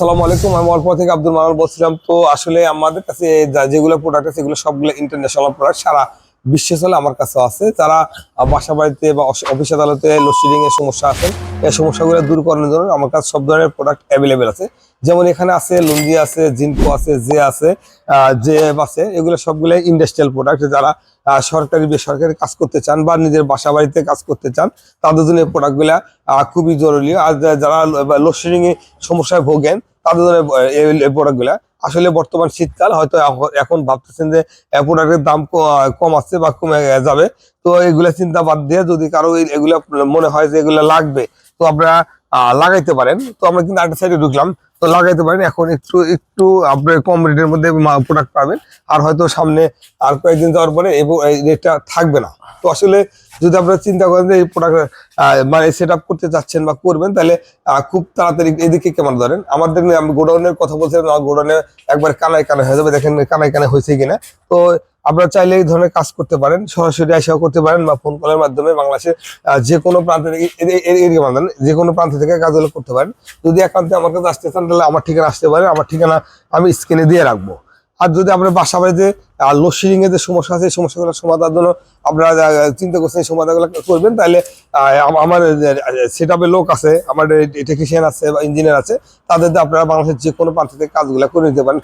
আসসালামু আলাইকুম, আমি অল্প থেকে আব্দুল মানাল বলছিলাম। তো আসলে আমাদের কাছে যেগুলো প্রোডাক্ট আছে সেগুলো সবগুলো ইন্টারন্যাশনাল প্রোডাক্ট সারা বিশ্বে চলে আমার কাছে আছে। যারা বাসা বাড়িতে বা অফিস আদালতে লোডশেডিং এর সমস্যা আছে, এই সমস্যাগুলো দূর করানোর জন্য আমার কাছে সব ধরনের প্রোডাক্ট অ্যাভেলেবেল আছে। যেমন এখানে আছে লুঙ্গি আছে, জিনকো আছে জে আছে জে আছে, এগুলো সবগুলো ইন্ডাস্ট্রিয়াল প্রোডাক্ট যারা সরকারি, বেসরকারি কাজ করতে চান বা নিজের বাসা বাড়িতে কাজ করতে চান, তাদের জন্য এই প্রোডাক্টগুলো খুবই জরুরি। আর যারা লোডশেডিং এর সমস্যায় ভোগেন তাদের ধরে এই প্রোডাক্টগুলো আসলে বর্তমান শীতকাল, হয়তো এখন- ভাবতেছেন যে প্রোডাক্টের দাম কম আসছে বা কমে যাবে। তো এগুলা চিন্তা বাদ দিয়ে যদি কারও এগুলা মনে হয় যে এগুলা লাগবে, তো আপনারা লাগাইতে পারেন। তো আমরা কিন্তু আরেকটা সাইডে ঢুকলাম। তো লাগাইতে পারেন। এখন একটু একটু আপনার কম রেটের মধ্যে প্রোডাক্ট পাবেন। আর হয়তো সামনে আর কয়েকদিন যাওয়ার পরে এই রেটটা থাকবে না। তো আসলে যদি আপনারা চিন্তা করেন যে এই প্রোডাক্ট মানে সেট করতে চাচ্ছেন বা করবেন, তাহলে খুব তাড়াতাড়ি এদিকে কেমন ধরেন? আমাদের আমি গোডাউনের কথা বলছিলাম গোডাউনে একবার কানায় কানে হয়ে যাবে। দেখেন কানায় কানে হয়েছে কিনা। তো আপনারা চাইলে এই ধরনের কাজ করতে পারেন, সরাসরি আসাও করতে পারেন বা ফোন কলের মাধ্যমে বাংলাদেশের যে কোনো প্রান্ত থেকে, এ- এ- এ- এদিকে বাঁধান যে কোনো প্রান্ত থেকে কাজগুলো করতে পারেন। যদি একান্তে আমার কাছে আসতে চান, তাহলে আমার ঠিকানা আসতে পারেন, আমার ঠিকানা আমি স্ক্রিনে দিয়ে রাখব। আর যদি আপনার বাসা বাড়িতে লোডশেডিং এর যে সমস্যা আছে, এই সমস্যাগুলো সমাধানের জন্য আপনারা চিন্তা করছেন এই সমাধানগুলো করবেন, তাহলে আমার সেট লোক আছে, আমার টেকনিশিয়ান আছে বা ইঞ্জিনিয়ার আছে তাদের আপনারা বাংলাদেশের যে কোনো প্রান্ত থেকে কাজগুলো করে নিতে পারেন।